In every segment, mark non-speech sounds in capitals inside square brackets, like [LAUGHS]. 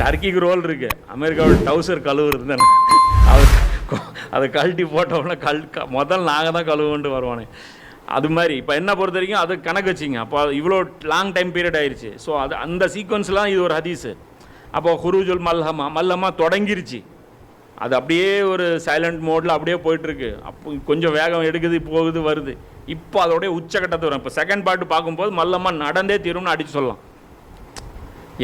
டர்க்கிக்கு role இருக்கு. அமெரிக்காவோட டவுசர் கழுவுறது தானே அவர் அதை கழட்டி போட்டோம்னா கல் க- முதல் நாங்கள் தான் கழுவுன்ட்டு வருவானே. அது மாதிரி இப்போ என்ன பொறுத்த வரைக்கும் அது கணக்கு வச்சிங்க. அப்போ இவ்வளோ லாங் டைம் பீரியட் ஆயிடுச்சு ஸோ அது அந்த சீக்வன்ஸ்லாம் இது ஒரு ஹதீஸு. அப்போ ஹுருஜுல் மல்ஹமா மல்லமா தொடங்கிருச்சு. அது அப்படியே ஒரு சைலண்ட் மோடில் அப்படியே போயிட்டுருக்கு. அப்போ கொஞ்சம் வேகம் எடுக்குது போகுது வருது. இப்போ அதோடைய உச்சக்கட்டத்தை வரும். இப்போ செகண்ட் பார்ட்டு பார்க்கும்போது மல்லமாக நடந்தே தீரும்னு அடித்து சொல்லலாம்.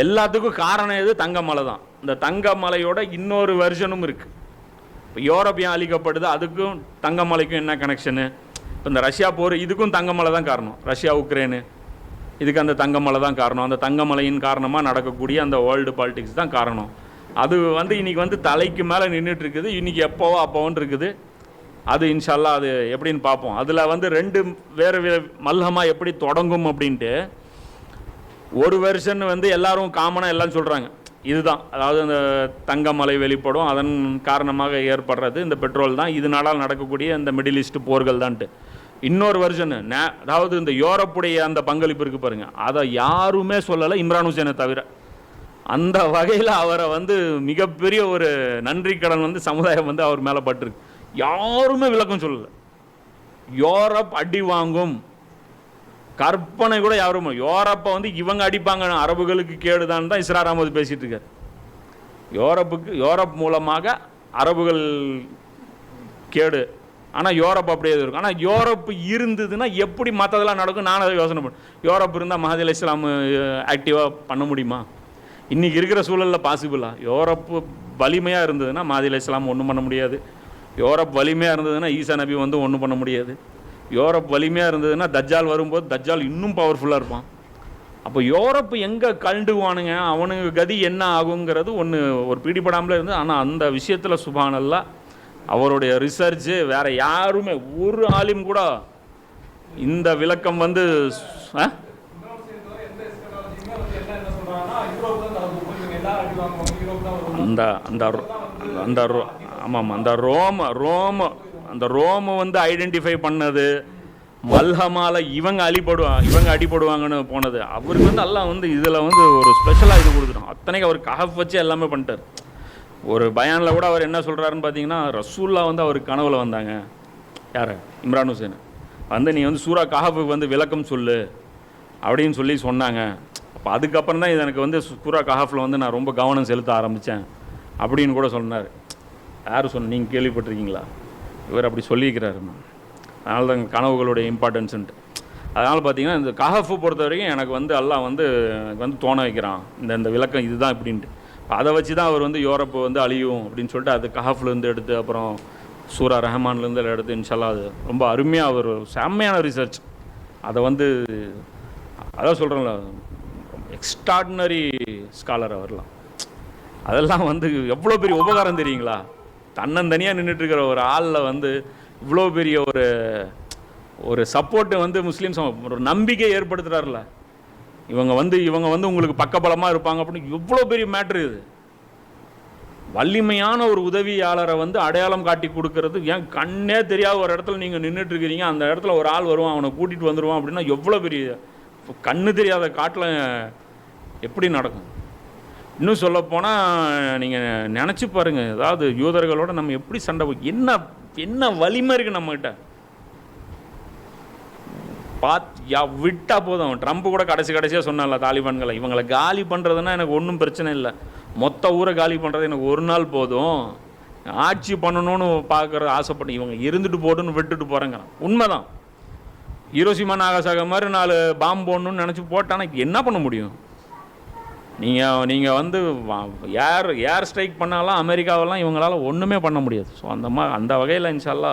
எல்லாத்துக்கும் காரணம் எது? தங்கமலை தான் இந்த தங்கமலையோட இன்னொரு வெர்ஷனும் இருக்குது இப்போ யூரோப்பியம் அழிக்கப்படுது? அதுக்கும் தங்கமலைக்கும் என்ன கனெக்ஷனு இப்போ இந்த ரஷ்யா போர் இதுக்கும் தங்கமலை தான் காரணம். Russia Ukraine. இதுக்கு அந்த தங்கமலை தான் காரணம். அந்த தங்கமலையின் காரணமாக நடக்கக்கூடிய அந்த வேர்ல்டு பாலிடிக்ஸ் தான் காரணம். அது வந்து இன்றைக்கி வந்து தலைக்கு மேலே நின்றுட்டு இருக்குது இன்றைக்கி எப்போவோ அப்போவோன்னு இருக்குது. அது இன்ஷால்லா அது எப்படின்னு பார்ப்போம். அதில் வந்து ரெண்டு வேறு மல்லமாக எப்படி தொடங்கும் அப்படின்ட்டு ஒரு வெர்ஷன் வந்து எல்லாரும் காமனாக எல்லாம் சொல்கிறாங்க இதுதான். அதாவது அந்த தங்கமலை வெளிப்படும். அதன் காரணமாக ஏற்படுறது இந்த பெட்ரோல் தான். இதனால நடக்கக்கூடிய இந்த மிடில் ஈஸ்ட் போர்கள் தான்ட்டு. இன்னொரு வருஷன் அதாவது இந்த யூரோப்புடைய அந்த பங்களிப்பு இருக்கு பாருங்க. அதை யாருமே சொல்லலை இம்ரான் ஹுசேனை தவிர. அந்த வகையில் அவரை வந்து மிகப்பெரிய ஒரு நன்றி கடன் வந்து சமுதாயம் வந்து அவர் மேலே பட்டிருக்கு. யாருமே விளக்கம் சொல்லலை. யூரோப் அடி வாங்கும். கற்பனை கூட யாரும்? யூரோப்பை வந்து இவங்க அடிப்பாங்க. அரபுகளுக்கு கேடுதான் தான் இஸ்ரார் அகமது பேசிகிட்டு இருக்கார். யூரோப்புக்கு யூரோப் மூலமாக அரபுகள் கேடு. ஆனால் யூரோப் அப்படியே இருக்கும். ஆனால் யூரோப் இருந்ததுன்னா எப்படி மற்றதெல்லாம் நடக்கும்? நான் அதை யோசனை பண்ணேன் யூரோப் இருந்தால் மஹதி இஸ்லாம் ஆக்டிவாக பண்ண முடியுமா? இன்றைக்கி இருக்கிற சூழலில் பாசிபிளா யூரோப்பு வலிமையாக இருந்ததுன்னா மஹதி இஸ்லாம் ஒன்றும் பண்ண முடியாது. யூரோப் வலிமையாக இருந்ததுன்னா ஈசா நபி வந்து ஒன்றும் பண்ண முடியாது. யூரோப் வலிமையாக இருந்ததுன்னா தஜ்ஜால் வரும்போது தஜ்ஜால் இன்னும் பவர்ஃபுல்லாக இருப்பான். அப்போ யூரோப் எங்கே கண்டுவானுங்க அவனுக்கு கதி என்ன ஆகுங்கிறது ஒன்று ஒரு பிடிபடாமலே இருந்து ஆனால் அந்த விஷயத்தில் சுபானல்ல அவருடைய ரிசர்ச்சு வேறு யாருமே ஒரு ஆலிம் கூட இந்த விளக்கம் வந்து ஆ? அந்த அந்த ரோ- அந்த ரோ- ஆமாம் அந்த ரோம ரோம அந்த ரோமை வந்து ஐடென்டிஃபை பண்ணது. மல்ஹமால இவங்க அழிப்படுவா இவங்க அடிபடுவாங்கன்னு போனது. அவருக்கு வந்து எல்லாம் வந்து இதில் வந்து ஒரு ஸ்பெஷலாக இது கொடுத்துரும் அத்தனைக்கு அவர் கஹப் வச்சு எல்லாமே பண்ணிட்டார். ஒரு பயானில் கூட அவர் என்ன சொல்கிறாருன்னு பார்த்தீங்கன்னா ரசூல்லா வந்து அவர் கனவுல வந்தாங்க. யார்? இம்ரான் ஹுசேன். வந்து நீ வந்து சூரா கஹாஃபுக்கு வந்து விளக்கம் சொல்லு அப்படின்னு சொல்லி சொன்னாங்க. அப்போ அதுக்கப்புறம் தான் இது எனக்கு வந்து சூரா கஹாஃபில் வந்து நான் ரொம்ப கவனம் செலுத்த ஆரம்பித்தேன் அப்படின்னு கூட சொன்னார். யார் சொன்ன நீங்கள் கேள்விப்பட்டிருக்கீங்களா? இவர் அப்படி சொல்லியிருக்கிறாருமா. அதனால தான் கனவுகளுடைய இம்பார்ட்டன்ஸுன்ட்டு அதனால் பார்த்தீங்கன்னா இந்த கஹஃபு பொறுத்த வரைக்கும் எனக்கு வந்து எல்லாம் வந்து எனக்கு வந்து தோண வைக்கிறான். இந்த இந்த விளக்கம் இதுதான் இப்படின்ட்டு. அதை வச்சு தான் அவர் வந்து யூரோப்பு வந்து அழியும் அப்படின்னு சொல்லிட்டு அது கஹஃப்லேருந்து எடுத்து அப்புறம் சூரா ரஹ்மான்லேருந்து எடுத்து இன்ஷால்லா அது ரொம்ப அருமையாக ஒரு செம்மையான ரிசர்ச் அதை வந்து அதான் சொல்கிறேன்ல எக்ஸ்ட்ராடினரி ஸ்காலர் அவர்லாம். அதெல்லாம் வந்து எவ்வளோ பெரிய உபகாரம் தெரியுங்களா? தன்னந்தனியாக நின்றுட்டு இருக்கிற ஒரு ஆளில் வந்து இவ்வளோ பெரிய ஒரு ஒரு சப்போர்ட்டை வந்து முஸ்லீம்ஸ் ஒரு நம்பிக்கை ஏற்படுத்துகிறாருல இவங்க வந்து இவங்க வந்து உங்களுக்கு பக்கபலமாக இருப்பாங்க அப்படின்னு எவ்வளோ பெரிய மேட்ரு இது. வலிமையான ஒரு உதவியாளரை வந்து அடையாளம் காட்டி கொடுக்கறது ஏன் கண்ணே தெரியாத ஒரு இடத்துல நீங்கள் நின்றுட்டு இருக்கிறீங்க அந்த இடத்துல ஒரு ஆள் வருவான் அவனை கூட்டிகிட்டு வந்துடுவான் அப்படின்னா எவ்வளோ பெரிய கண்ணு தெரியாத காட்டில் எப்படி நடக்கும்? இன்னும் சொல்லப்போனால் நீங்கள் நினச்சி பாருங்கள் அதாவது யூதர்களோட நம்ம எப்படி சண்டை என்ன என்ன வலிமை இருக்குது நம்மகிட்ட? பாத் யா விட்டால் போதும். ட்ரம்ப் கூட கடைசி கடைசியாக சொன்னால தாலிபான்களை. இவங்களை காலி பண்ணுறதுன்னா எனக்கு ஒன்றும் பிரச்சனை இல்லை. மொத்த ஊரை காலி பண்ணுறது எனக்கு ஒரு நாள் போதும். ஆட்சி பண்ணணும்னு பார்க்குற ஆசைப்பட்டு இவங்க இருந்துட்டு போட்டுன்னு விட்டுட்டு போகிறேங்கிறான் உண்மைதான். ஹீரோசிமா நாகசாக மாதிரி நாலு பாம்பு போடணும்னு நினச்சி போட்டானா என்ன பண்ண முடியும்? நீங்கள் நீங்கள் வந்து ஏர் ஏர் ஸ்ட்ரைக் பண்ணாலும் அமெரிக்காவெல்லாம் இவங்களால ஒன்றுமே பண்ண முடியாது. ஸோ அந்த மாதிரி அந்த வகையில் இன்ஷால்லா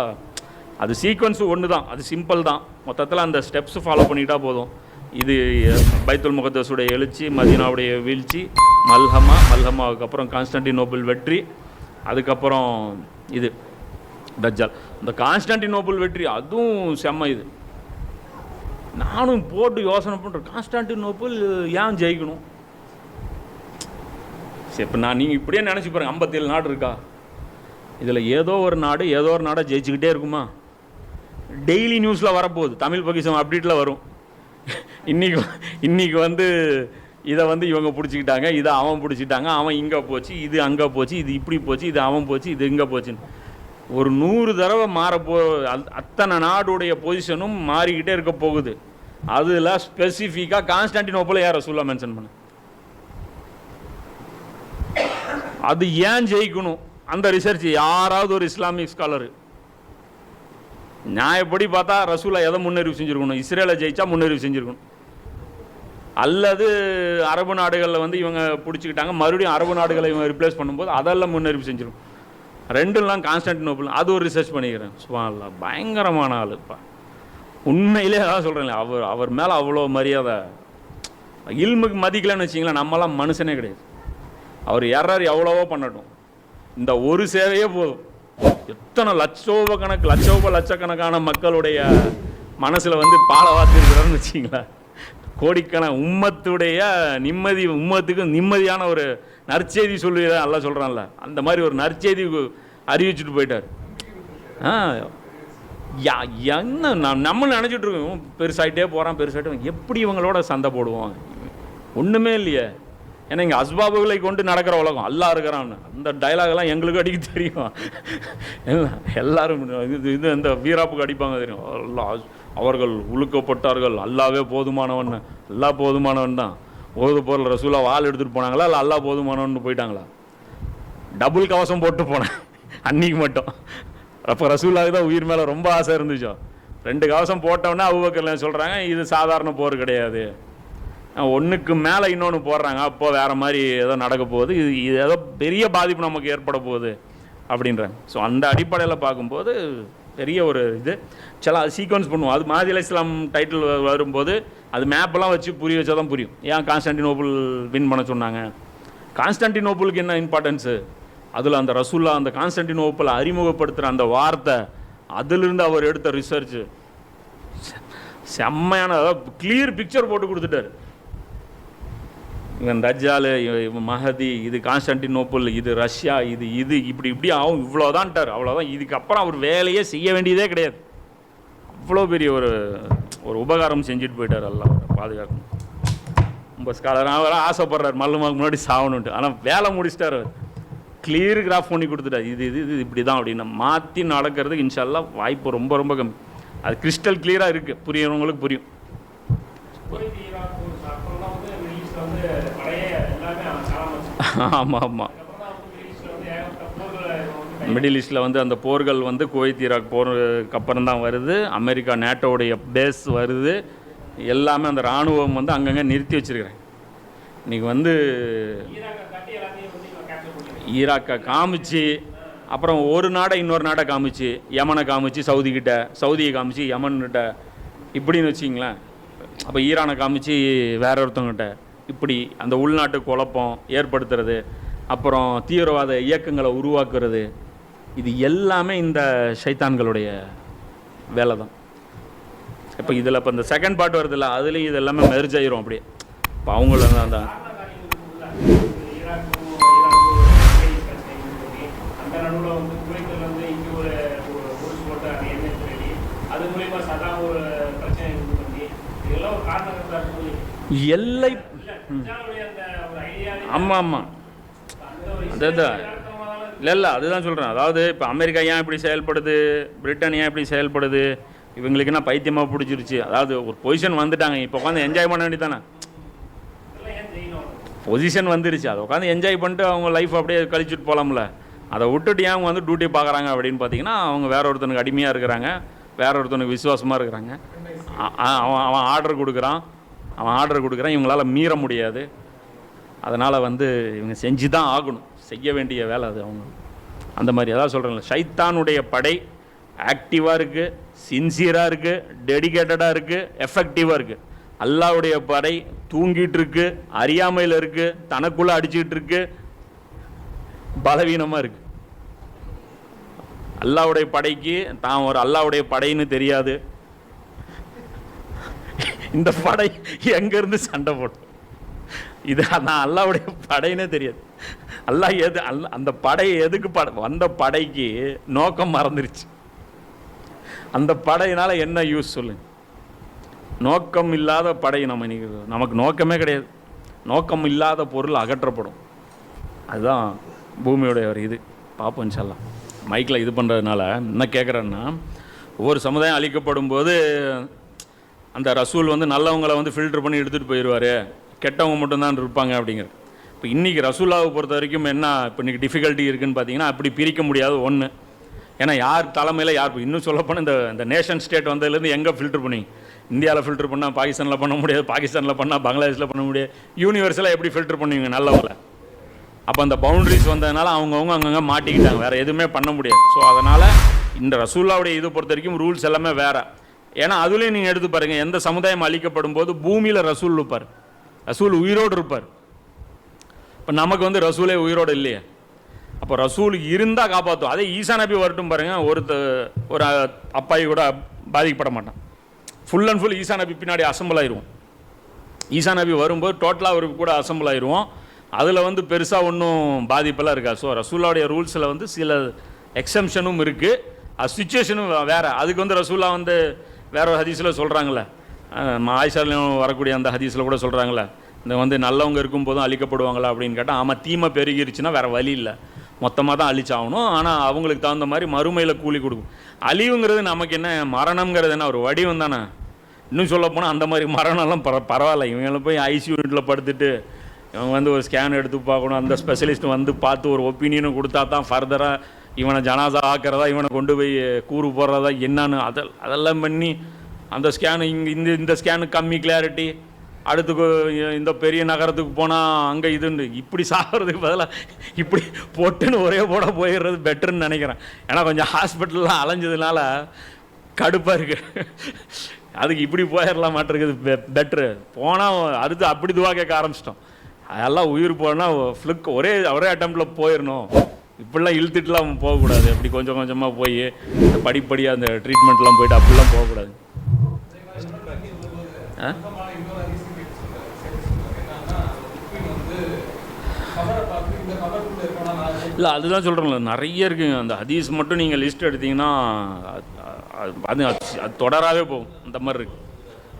அது சீக்வன்ஸு ஒன்று தான் அது சிம்பிள் தான். மொத்தத்தில் அந்த ஸ்டெப்ஸ் ஃபாலோ பண்ணிட்டா போதும். இது பைத்துல் முகத்தஸுடைய எழுச்சி மதீனாவுடைய வீழ்ச்சி மல்ஹமா மல்ஹமாவுக்கு அப்புறம் கான்ஸ்டன்டினோபிள் வெற்றி அதுக்கப்புறம் இது தஜ்ஜால் இந்த கான்ஸ்டன்டினோபிள் வெற்றி அதுவும் செம்ம இது. நானும் போட்டு யோசனை பண்ணுறேன் கான்ஸ்டான்டினோபிள் ஏன் ஜெயிக்கணும்? சரி இப்போ நான் நீங்கள் இப்படியே நினச்சி போகிறேன் ஐம்பத்தேழு நாடு இருக்கா? இதில் ஏதோ ஒரு நாடு ஏதோ ஒரு நாடாக ஜெயிச்சுக்கிட்டே இருக்குமா? டெய்லி நியூஸில் வரப்போகுது. தமிழ் பொக்கிஷம் அப்டேட்டில் வரும். இன்றைக்கி இன்றைக்கி வந்து இதை வந்து இவங்க பிடிச்சிக்கிட்டாங்க இதை அவன் பிடிச்சிட்டாங்க அவன் இங்கே போச்சு இது அங்கே போச்சு இது இப்படி போச்சு இது அவன் போச்சு இது இங்கே போச்சுன்னு. ஒரு நூறு தடவை மாறப்போ அத்தனை நாடுடைய பொசிஷனும் மாறிக்கிட்டே இருக்க போகுது. அதில் ஸ்பெசிஃபிக்காக கான்ஸ்டான்டினோப்பில் யாரை சொல்ல மென்ஷன் பண்ண? அது ஏன் ஜெயிக்கணும்? அந்த ரிசர்ச் யாராவது ஒரு இஸ்லாமிக் ஸ்காலரு நியாயப்படி பார்த்தா ரசூலா எதை முன்னறிவு செஞ்சுருக்கணும்? இஸ்ரேலை ஜெயிச்சா முன்னறிவு செஞ்சுருக்கணும். அல்லது அரபு நாடுகளில் வந்து இவங்க பிடிச்சிக்கிட்டாங்க மறுபடியும் அரபு நாடுகளை இவங்க ரிப்ளேஸ் பண்ணும்போது அதெல்லாம் முன்னறிவு செஞ்சிடும் ரெண்டுலாம் கான்ஸ்டன்டினோபிள் அது ஒரு ரிசர்ச் பண்ணிக்கிறேன். சுபான்ல பயங்கரமான ஆளுப்பா. உண்மையிலே அதான் சொல்கிறேன் அவர் அவர் மேலே அவ்வளோ மரியாதை. இல்முக்கு மதிக்கலன்னு வச்சிங்களேன் நம்மலாம் மனுஷனே கிடையாது. அவர் எரர் எவ்வளவோ பண்ணட்டும். இந்த ஒரு சேவையே போதும். எத்தனை லட்சோப கணக்கு லட்சோப லட்சக்கணக்கான மக்களுடைய மனசில் வந்து பாலை வாத்திருக்கிறான்னு வச்சிங்களா கோடிக்கண உம்மத்துடைய நிம்மதி உம்மத்துக்கு நிம்மதியான ஒரு நற்செய்தி சொல்லுவதா நல்லா சொல்கிறான்ல அந்த மாதிரி ஒரு நற்செய்தி அறிவிச்சுட்டு போயிட்டார். ஆ யா என்ன நான் நம்ம நினச்சிட்டு இருக்கோம். பெருசாயிட்டே போகிறான் பெருசாகிட்டே எப்படி இவங்களோட சண்டை போடுவோம் ஒன்றுமே இல்லையே. ஏன்னா இங்கே அஸ்பாபுகளை கொண்டு நடக்கிற உலகம். அல்லா இருக்கிறான்னு. அந்த டயலாக்லாம் எங்களுக்கு அடிக்க தெரியும். எல்லாம் எல்லாரும் இது இது இந்த வீராப்புக்கு அடிப்பாங்க தெரியும். அல்லாஹ் அவர்கள் உழுக்கப்பட்டார்கள். அல்லாவே போதுமானவன். அல்லா போதுமானவன் தான். ஓது பொருள் ரசூலா வால் எடுத்துகிட்டு போனாங்களா? இல்லை அல்லா போதுமானவன் போயிட்டாங்களா? டபுள் கவசம் போட்டு போனேன். அன்னைக்கு மட்டும். அப்போ ரசூலாவுக்கு தான் உயிர் மேலே ரொம்ப ஆசை இருந்துச்சோ. ரெண்டு கவசம் போட்டோன்னே அவுபக்கர்ல சொல்கிறாங்க இது சாதாரண போர் கிடையாது. ஒன்றுக்கு மேலே இன்னொன்று போடுறாங்க. அப்போது வேறு மாதிரி ஏதோ நடக்க போகுது. இது இது ஏதோ பெரிய பாதிப்பு நமக்கு ஏற்பட போகுது அப்படின்றாங்க. ஸோ அந்த அடிப்படையில் பார்க்கும்போது பெரிய ஒரு இது. சில சீக்வன்ஸ் பண்ணுவோம். அது மாதிரி இஸ்லாம் டைட்டில் வரும்போது அது மேப்பெல்லாம் வச்சு புரிய வச்சா தான் புரியும். ஏன் கான்ஸ்டான்டினோபிள் வின் பண்ண சொன்னாங்க? கான்ஸ்டான்டினோபிளுக்கு என்ன இம்பார்ட்டன்ஸு அதில் அந்த ரசூல்லா அந்த கான்ஸ்டன்டினோபிளை அறிமுகப்படுத்துகிற அந்த வார்த்தை அதிலிருந்து அவர் எடுத்த ரிசர்ச்சு செம்மையான அதாவது கிளியர் பிக்சர் போட்டு கொடுத்துட்டாரு. இவன் தஜ்ஜால் இவன் மஹதி இது கான்ஸ்டன்டினோப்பிள் இது ரஷ்யா இது இது இப்படி இப்படி ஆகும் இவ்வளோதான்ட்டார். அவ்வளோதான். இதுக்கப்புறம் அவர் வேலையே செய்ய வேண்டியதே கிடையாது. அவ்வளோ பெரிய ஒரு ஒரு உபகாரம் செஞ்சுட்டு போயிட்டார் எல்லாம் பாதுகாக்கணும். ரொம்ப ஸ்காலர் அவர் ஆசைப்படுறார். மல்லுமாக்கு முன்னாடி சாகணுன்ட்டு ஆனால் வேலை முடிச்சிட்டார் அவர். கிளியர் கிராஃப் பண்ணி கொடுத்துட்டார். இது இது இது இப்படி தான் அப்படின்னு. மாற்றி நடக்கிறதுக்கு இன்ஷால்லா வாய்ப்பு ரொம்ப ரொம்ப கம்மி. அது கிறிஸ்டல் கிளியராக இருக்குது புரியறவங்களுக்கு புரியும். ஆமாம் [LAUGHS] ஆமாம் மிடில் வந்து ஈஸ்டில் வந்து அந்த போர்கள் வந்து குவைத் ஈராக் போருக்கு அப்புறம் தான் வருது. அமெரிக்கா நேட்டோடைய பேஸ் வருது. எல்லாமே அந்த இராணுவம் வந்து அங்கங்கே நிறுத்தி வச்சிருக்கிறேன். இன்றைக்கி வந்து ஈராக்கை ஈராக்கை காமிச்சு அப்புறம் ஒரு நாடை இன்னொரு நாடை காமிச்சு யமனை காமிச்சு சவுதி கிட்ட சவுதியை காமிச்சு யமன்கிட்ட. இப்படின்னு வச்சிங்களேன் அப்போ ஈரானை காமிச்சு வேற ஒருத்தவங்கிட்ட. இப்படி அந்த உள்நாட்டு குழப்பம் ஏற்படுத்துறது அப்புறம் தீவிரவாத இயக்கங்களை உருவாக்குறது இது எல்லாமே இந்த சைத்தான்களுடைய வேலை தான் இப்போ இதில் இப்போ இந்த செகண்ட் பார்ட் வருதுல்ல அதுலேயும் இது எல்லாமே மெர்ஜ் ஆயிரும் அப்படியே. இப்போ அவங்கள தான் தான் அது என்ன சதா ஒரு பிரச்சனை இது பண்ணி இதெல்லாம் ஒரு காரணம் எல்லை ஆமாம் ஆமாம் அதுதான். இல்லை இல்லை அதுதான் சொல்கிறேன் அதாவது இப்போ அமெரிக்கா ஏன் இப்படி செயல்படுது? பிரிட்டன் ஏன் இப்படி செயல்படுது? இவங்களுக்கு என்ன பைத்தியமாக பிடிச்சிருச்சு? அதாவது ஒரு பொசிஷன் வந்துட்டாங்க. இப்போ உட்காந்து என்ஜாய் பண்ண வேண்டியதானே பொசிஷன் வந்துருச்சு. அதை உட்காந்து என்ஜாய் பண்ணிட்டு அவங்க லைஃப் அப்படியே கழிச்சுட்டு போகலாம்ல அதை விட்டுட்டு ஏன் அவங்க வந்து டியூட்டி பார்க்குறாங்க அப்படின்னு பார்த்தீங்கன்னா அவங்க வேற ஒருத்தனுக்கு அடிமையாக இருக்கிறாங்க. வேற ஒருத்தனுக்கு விசுவாசமாக இருக்கிறாங்க. அவன் அவன் ஆர்டர் கொடுக்குறான். அவன் ஆர்டர் கொடுக்குறான் இவங்களால மீற முடியாது. அதனால் வந்து இவங்க செஞ்சு தான் ஆகணும். செய்ய வேண்டிய வேலை அது அவங்க. அந்த மாதிரி அதான் சொல்கிறேன்ல ஷைத்தானுடைய படை ஆக்டிவாக இருக்குது சின்சியராக இருக்குது டெடிகேட்டடாக இருக்குது எஃபெக்டிவாக இருக்குது அல்லாவுடைய படை தூங்கிட்டு இருக்கு அறியாமையில் இருக்குது தனக்குள்ளே அடிச்சுக்கிட்டு இருக்கு பலவீனமாக இருக்குது அல்லாவுடைய படைக்கு தான் ஒரு அல்லாவுடைய படைன்னு தெரியாது. இந்த படை எங்கேருந்து சண்டை போடும்? இது நான் அல்லாவுடைய படைன்னே தெரியாது. அல்லாஹ் எது அல்ல அந்த படை எதுக்கு பட வந்த படைக்கு நோக்கம் மறந்துருச்சு. அந்த படையினால் என்ன யூஸ் சொல்லுங்க. நோக்கம் இல்லாத படை நம்ம இன்னைக்கு நமக்கு நோக்கமே கிடையாது. நோக்கம் இல்லாத பொருள் அகற்றப்படும். அதுதான் பூமியோடைய ஒரு இது. பார்ப்போம் சொல்லலாம் மைக்கில் இது பண்ணுறதுனால என்ன கேட்குறேன்னா ஒவ்வொரு சமுதாயம் அழிக்கப்படும் போது அந்த ரசூல் வந்து நல்லவங்களை வந்து ஃபில்டர் பண்ணி எடுத்துகிட்டு போயிடுவார் கெட்டவங்க மட்டும்தான் இருப்பாங்க அப்படிங்கிறது. இப்போ இன்றைக்கி ரசூலாவை பொறுத்த வரைக்கும் என்ன இப்போ இன்றைக்கி டிஃபிகல்ட்டி இருக்குதுன்னு பார்த்தீங்கன்னா அப்படி பிரிக்க முடியாத ஒன்று ஏன்னா யார் தலைமையில் யார் இன்னும் சொல்லப்போனால் இந்த இந்த நேஷன் ஸ்டேட் வந்ததுலேருந்து எங்கே ஃபில்டர் பண்ணி? இந்தியாவில் ஃபில்டர் பண்ணால் பாகிஸ்தானில் பண்ண முடியாது பாகிஸ்தானில் பண்ணால் பங்களாதேஷில் பண்ண முடியாது. யூனிவர்ஸில் எப்படி ஃபில்டர் பண்ணுவீங்க நல்லவங்கள? அப்போ அந்த பவுண்டரிஸ் வந்ததுனால அவங்கவுங்க அங்கங்கே மாட்டிக்கிட்டாங்க வேறு எதுவுமே பண்ண முடியாது. ஸோ அதனால் இந்த ரசூல்லாவுடைய இது பொறுத்த வரைக்கும் ரூல்ஸ் எல்லாமே வேறு. ஏன்னா அதுலேயும் நீங்கள் எடுத்து பாருங்கள் எந்த சமுதாயம் அழிக்கப்படும் போது பூமியில் ரசூல் இருப்பார். ரசூல் உயிரோடு இருப்பார். இப்போ நமக்கு வந்து ரசூலே உயிரோடு இல்லையே. அப்போ ரசூல் இருந்தால் காப்பாற்றும் அதே ஈசா நபி வரட்டும் பாருங்கள் ஒருத்த ஒரு அப்பாயி கூட பாதிக்கப்பட மாட்டான். ஃபுல் அண்ட் ஃபுல் ஈசா நபி பின்னாடி அசம்பிள் ஆயிடுவோம் ஈசா நபி வரும்போது டோட்டலாக அவருக்கு கூட அசம்பிள் ஆயிடுவோம் அதில் வந்து பெருசாக ஒன்றும் பாதிப்பெல்லாம் இருக்காது. ஸோ ரசூல்லாவுடைய ரூல்ஸில் வந்து சில எக்ஸம்ஷனும் இருக்குது அது சுச்சுவேஷனும் வேறு. அதுக்கு வந்து ரசூல்லா வந்து வேற ஒரு ஹதீஸில் சொல்கிறாங்களே ஆயிஷாலையும் வரக்கூடிய அந்த ஹதீஸில் கூட சொல்கிறாங்களே இந்த வந்து நல்லவங்க இருக்கும் போதும் அழிக்கப்படுவாங்களா அப்படின்னு கேட்டால் ஆமாம் தீமை பெருகிருச்சுன்னா வேறு வழி இல்லை. மொத்தமாக தான் அழிச்சாகணும். ஆனால் அவங்களுக்கு தகுந்த மாதிரி மறுமையில் கூலி கொடுக்கும். அழிவுங்கிறது நமக்கு என்ன மரணங்கிறது என்ன ஒரு வடிவம் தானே. இன்னும் சொல்ல போனால் அந்த மாதிரி மரணம்லாம் பர பரவாயில்ல. இவங்களை போய் ஐசி யூனிட்டில் படுத்துட்டு இவங்க வந்து ஒரு ஸ்கேன் எடுத்து பார்க்கணும். அந்த ஸ்பெஷலிஸ்ட் வந்து பார்த்து ஒரு ஒப்பீனியனும் கொடுத்தா தான் ஃபர்தராக இவனை ஜனாசா ஆக்கிறதா இவனை கொண்டு போய் கூறு போடுறதா என்னன்னு அதை அதெல்லாம் பண்ணி அந்த ஸ்கேனு இங்கே இந்த இந்த ஸ்கேனு கம்மி கிளாரிட்டி அடுத்து இந்த பெரிய நகரத்துக்கு போனால் அங்கே இதுன்னு இப்படி சாகிறதுக்கு பதிலாக இப்படி பொட்டுன்னு ஒரே போட போயிடுறது பெட்டர்னு நினைக்கிறேன். ஏன்னா கொஞ்சம் ஹாஸ்பிட்டல்லாம் அலைஞ்சதுனால கடுப்பாக இருக்குது அதுக்கு இப்படி போயிடலாம் மாட்டிருக்குது பெட்ரு போனால் அடுத்து அப்படி துவா கேட்க ஆரம்பிச்சிட்டோம். அதெல்லாம் உயிர் போனால் ஃப்ளிக் ஒரே ஒரே அட்டம்ப்டில் போயிடணும். இப்படிலாம் இழுத்துட்டுலாம் போகக்கூடாது. அப்படி கொஞ்சம் கொஞ்சமாக போய் இந்த படிப்படியாக அந்த ட்ரீட்மெண்ட்லாம் போயிட்டு அப்படிலாம் போகக்கூடாது. ஆ? இல்லை அதுதான் சொல்கிறேன்ல நிறைய இருக்குங்க. அந்த ஹதீஸ் மட்டும் நீங்கள் லிஸ்ட் எடுத்தீங்கன்னா அது அது அது தொடராகவே போகும். அந்த மாதிரி இருக்கு.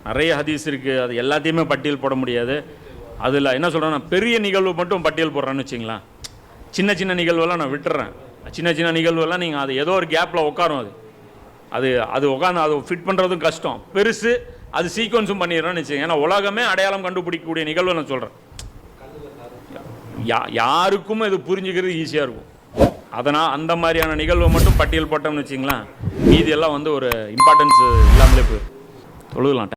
நிறைய ஹதீஸ் இருக்குது அது எல்லாத்தையுமே பட்டியல் போட முடியாது. அதில் என்ன சொல்கிறேன்னா பெரிய நிகழ்வு மட்டும் பட்டியல் போடுறேன்னு வச்சிங்களேன். சின்ன சின்ன நிகழ்வெல்லாம் நான் விட்டுறேன். சின்ன சின்ன நிகழ்வெல்லாம் நீங்கள் அது ஏதோ ஒரு கேப்பில் உட்காரும் அது. அது அது உட்காந்து அது ஃபிட் பண்ணுறதும் கஷ்டம். பெருசு அது சீக்வன்ஸும் பண்ணிடுறேன்னு வச்சுக்கோங்க. ஏன்னா உலகமே அடையாளம் கண்டுபிடிக்கக்கூடிய நிகழ்வை நான் சொல்கிறேன் யா யாருக்கும் இது புரிஞ்சுக்கிறது ஈஸியாக இருக்கும். அதனால் அந்த மாதிரியான நிகழ்வை மட்டும் பட்டியல் போட்டோம்னு வச்சிங்களேன். மீதியெல்லாம் வந்து ஒரு இம்பார்ட்டன்ஸ் இல்லாமலே போயிடும். தொழுகலாம்.